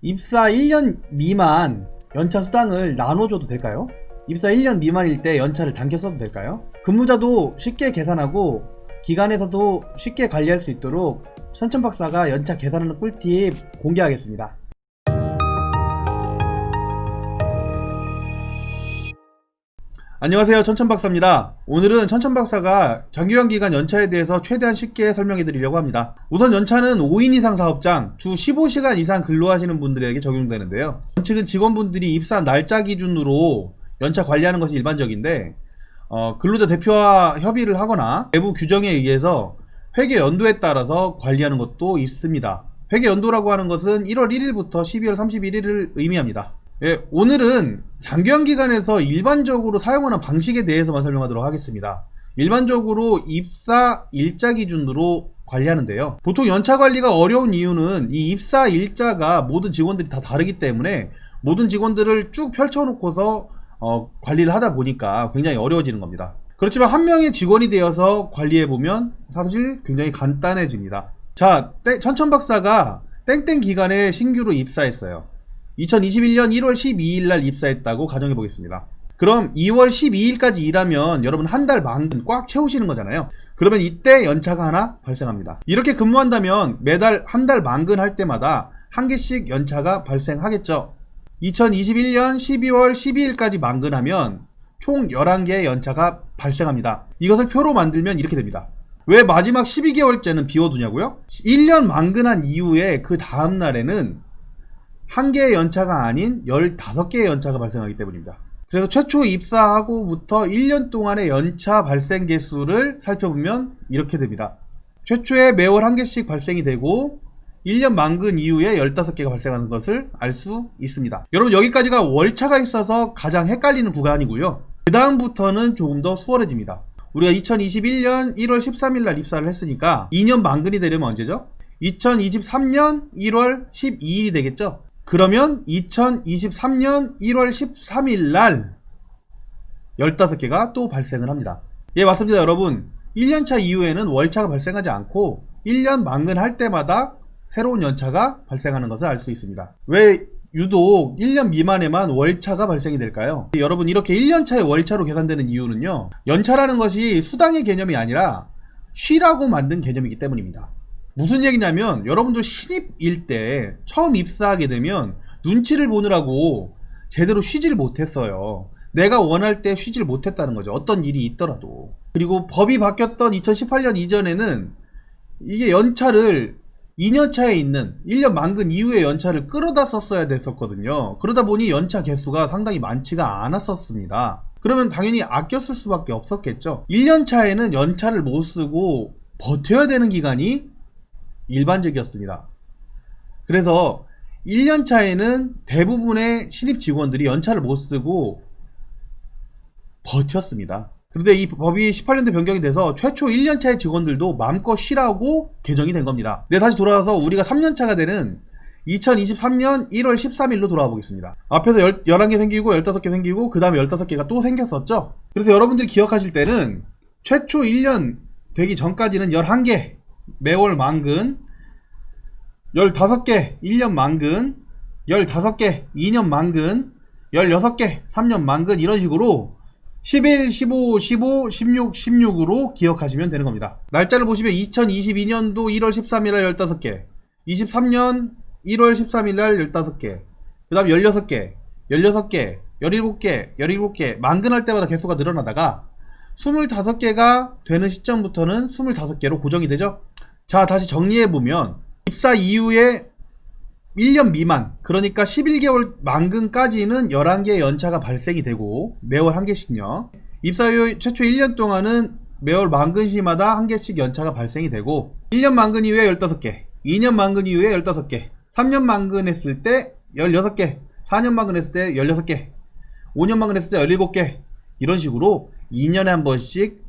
입사 1년 미만 연차 수당을 나눠줘도 될까요? 입사 1년 미만일 때 연차를 당겨 써도 될까요? 근무자도 쉽게 계산하고 기관에서도 쉽게 관리할 수 있도록 천천박사가 연차 계산하는 꿀팁 공개하겠습니다. 안녕하세요. 천천박사입니다. 오늘은 천천박사가 장기간 기간 연차에 대해서 최대한 쉽게 설명해 드리려고 합니다. 우선 연차는 5인 이상 사업장 주 15시간 이상 근로하시는 분들에게 적용되는데요. 원칙은 직원분들이 입사 날짜 기준으로 연차 관리하는 것이 일반적인데 어, 근로자 대표와 협의를 하거나 내부 규정에 의해서 회계 연도에 따라서 관리하는 것도 있습니다. 회계 연도라고 하는 것은 1월 1일부터 12월 31일을 의미합니다 예, 오늘은 장기간 기간에서 일반적으로 사용하는 방식에 대해서만 설명하도록 하겠습니다. 일반적으로 입사 일자 기준으로 관리하는데요. 보통 연차 관리가 어려운 이유는 이 입사 일자가 모든 직원들이 다 다르기 때문에 모든 직원들을 쭉 펼쳐놓고서 어, 관리를 하다 보니까 굉장히 어려워지는 겁니다. 그렇지만 한 명의 직원이 되어서 관리해보면 사실 굉장히 간단해집니다. 자, 땡- 천천박사가 땡땡 기간에 신규로 입사했어요. 2021년 1월 12일 날 입사했다고 가정해 보겠습니다. 그럼 2월 12일까지 일하면 여러분 한달 만근 꽉 채우시는 거잖아요. 그러면 이때 연차가 하나 발생합니다. 이렇게 근무한다면 매달 한 달 만근 할 때마다 한 개씩 연차가 발생하겠죠. 2021년 12월 12일까지 만근하면 총 11개의 연차가 발생합니다. 이것을 표로 만들면 이렇게 됩니다. 왜 마지막 12개월째는 비워두냐고요? 1년 만근한 이후에 그 다음 날에는 한 개의 연차가 아닌 15개의 연차가 발생하기 때문입니다. 그래서 최초 입사하고부터 1년 동안의 연차 발생 개수를 살펴보면 이렇게 됩니다. 최초에 매월 한 개씩 발생이 되고 1년 만근 이후에 15개가 발생하는 것을 알 수 있습니다. 여러분 여기까지가 월차가 있어서 가장 헷갈리는 구간이고요. 그 다음부터는 조금 더 수월해집니다. 우리가 2021년 1월 13일 날 입사를 했으니까 2년 만근이 되려면 언제죠? 2023년 1월 12일이 되겠죠? 그러면 2023년 1월 13일 날 15개가 또 발생을 합니다. 예, 맞습니다, 여러분. 1년차 이후에는 월차가 발생하지 않고 1년 만근할 때마다 새로운 연차가 발생하는 것을 알 수 있습니다. 왜 유독 1년 미만에만 월차가 발생이 될까요? 여러분, 이렇게 1년차의 월차로 계산되는 이유는요. 연차라는 것이 수당의 개념이 아니라 쉬라고 만든 개념이기 때문입니다. 무슨 얘기냐면 여러분들 신입일 때 처음 입사하게 되면 눈치를 보느라고 제대로 쉬질 못했어요. 내가 원할 때 쉬질 못했다는 거죠. 어떤 일이 있더라도. 그리고 법이 바뀌었던 2018년 이전에는 이게 연차를 2년차에 있는 1년 만근 이후의 연차를 끌어다 썼어야 됐었거든요. 그러다 보니 연차 개수가 상당히 많지가 않았었습니다. 그러면 당연히 쓸 수밖에 없었겠죠. 1년차에는 연차를 못 쓰고 버텨야 되는 기간이 일반적이었습니다. 그래서 1년 차에는 대부분의 신입 직원들이 연차를 못 쓰고 버텼습니다. 그런데 이 법이 18년도 변경이 돼서 최초 1년 차의 직원들도 마음껏 쉬라고 개정이 된 겁니다. 네, 다시 돌아와서 우리가 3년 차가 되는 2023년 1월 13일로 돌아와 보겠습니다. 앞에서 10, 11개 생기고 15개 생기고 그 다음에 15개가 또 생겼었죠. 그래서 여러분들이 기억하실 때는 최초 1년 되기 전까지는 11개 매월 만근 15개 1년 만근 15개 2년 만근 16개 3년 만근 이런 식으로 11, 15, 15, 16, 16으로 기억하시면 되는 겁니다. 날짜를 보시면 2022년도 1월 13일 날 15개 23년 1월 13일 날 15개 그 다음 16개 16개 17개 17개 만근할 때마다 개수가 늘어나다가 25개가 되는 시점부터는 25개로 고정이 되죠. 자, 다시 정리해보면, 입사 이후에 1년 미만, 그러니까 11개월 만근까지는 11개의 연차가 발생이 되고, 매월 한 개씩요. 입사 이후 최초 1년 동안은 매월 만근 시마다 한 개씩 연차가 발생이 되고, 1년 만근 이후에 15개, 2년 만근 이후에 15개, 3년 만근 했을 때 16개, 4년 만근 했을 때 16개, 5년 만근 했을 때 17개, 이런 식으로 2년에 한 번씩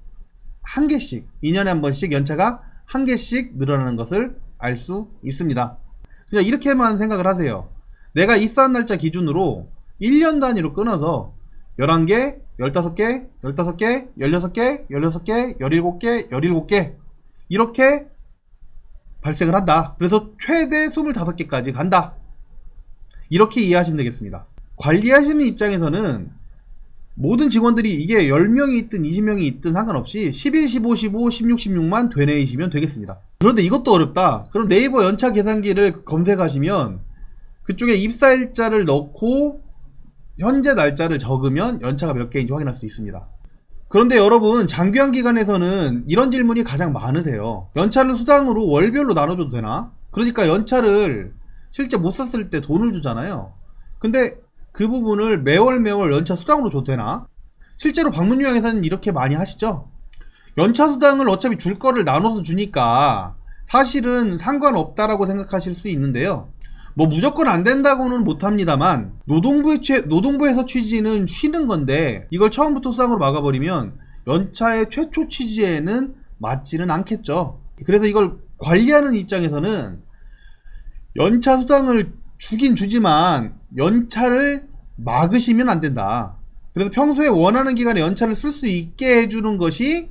한 개씩 2년에 한 번씩 연차가 한 개씩 늘어나는 것을 알 수 있습니다. 그냥 이렇게만 생각을 하세요. 내가 입사한 날짜 기준으로 1년 단위로 끊어서 11개, 15개, 15개, 16개, 16개, 17개, 17개 이렇게 발생을 한다. 그래서 최대 25개까지 간다. 이렇게 이해하시면 되겠습니다. 관리하시는 입장에서는 모든 직원들이 이게 10명이 있든 20명이 있든 상관없이 11, 15, 15, 16, 16만 되뇌이시면 되겠습니다. 그런데 이것도 어렵다. 그럼 네이버 연차 계산기를 검색하시면 그쪽에 입사일자를 넣고 현재 날짜를 적으면 연차가 몇 개인지 확인할 수 있습니다. 그런데 여러분 장기한 기간에서는 이런 질문이 가장 많으세요. 연차를 수당으로 월별로 나눠줘도 되나? 그러니까 연차를 실제 못 썼을 때 돈을 주잖아요. 근데 그 부분을 매월 매월 연차 수당으로 줘도 되나? 실제로 방문 요양에서는 이렇게 많이 하시죠? 연차 수당을 어차피 줄 거를 나눠서 주니까 사실은 상관없다라고 생각하실 수 있는데요. 뭐 무조건 안 된다고는 못합니다만 노동부의 최, 노동부에서 취지는 쉬는 건데 이걸 처음부터 수당으로 막아버리면 연차의 최초 취지에는 맞지는 않겠죠. 그래서 이걸 관리하는 입장에서는 연차 수당을 주긴 주지만 연차를 막으시면 안 된다. 그래서 평소에 원하는 기간에 연차를 쓸 수 있게 해주는 것이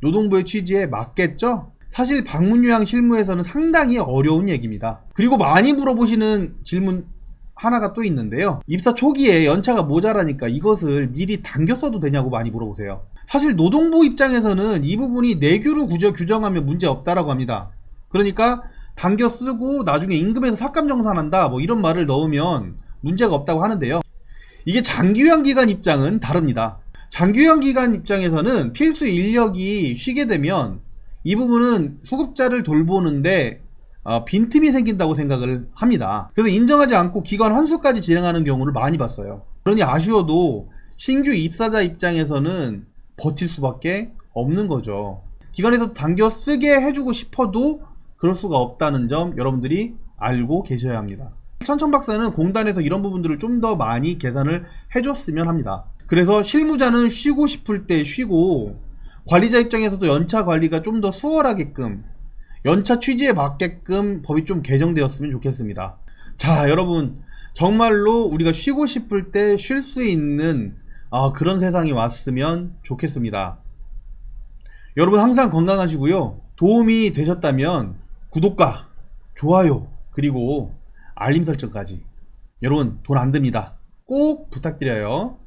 노동부의 취지에 맞겠죠? 사실 방문 요양 실무에서는 상당히 어려운 얘기입니다. 그리고 많이 물어보시는 질문 하나가 또 있는데요. 입사 초기에 연차가 모자라니까 이것을 미리 당겨 써도 되냐고 많이 물어보세요. 사실 노동부 입장에서는 이 부분이 내규로 구조 규정하면 문제 없다라고 합니다. 그러니까 당겨 쓰고 나중에 임금에서 삭감 정산한다 뭐 이런 말을 넣으면 문제가 없다고 하는데요. 이게 장기요양 기간 입장은 다릅니다. 장기요양 기간 입장에서는 필수 인력이 쉬게 되면 이 부분은 수급자를 돌보는데 어, 빈틈이 생긴다고 생각을 합니다. 그래서 인정하지 않고 기관 환수까지 진행하는 경우를 많이 봤어요. 그러니 아쉬워도 신규 입사자 입장에서는 버틸 수밖에 없는 거죠. 기관에서 당겨 쓰게 해주고 싶어도 그럴 수가 없다는 점 여러분들이 알고 계셔야 합니다. 천천 박사는 공단에서 이런 부분들을 좀 더 많이 계산을 해줬으면 합니다. 그래서 실무자는 쉬고 싶을 때 쉬고 관리자 입장에서도 연차 관리가 좀 더 수월하게끔 연차 취지에 맞게끔 법이 좀 개정되었으면 좋겠습니다. 자, 여러분 정말로 우리가 쉬고 싶을 때 쉴 수 있는 아, 그런 세상이 왔으면 좋겠습니다. 여러분 항상 건강하시고요. 도움이 되셨다면 구독과 좋아요 그리고 알림 설정까지 여러분 돈 안 듭니다. 꼭 부탁드려요.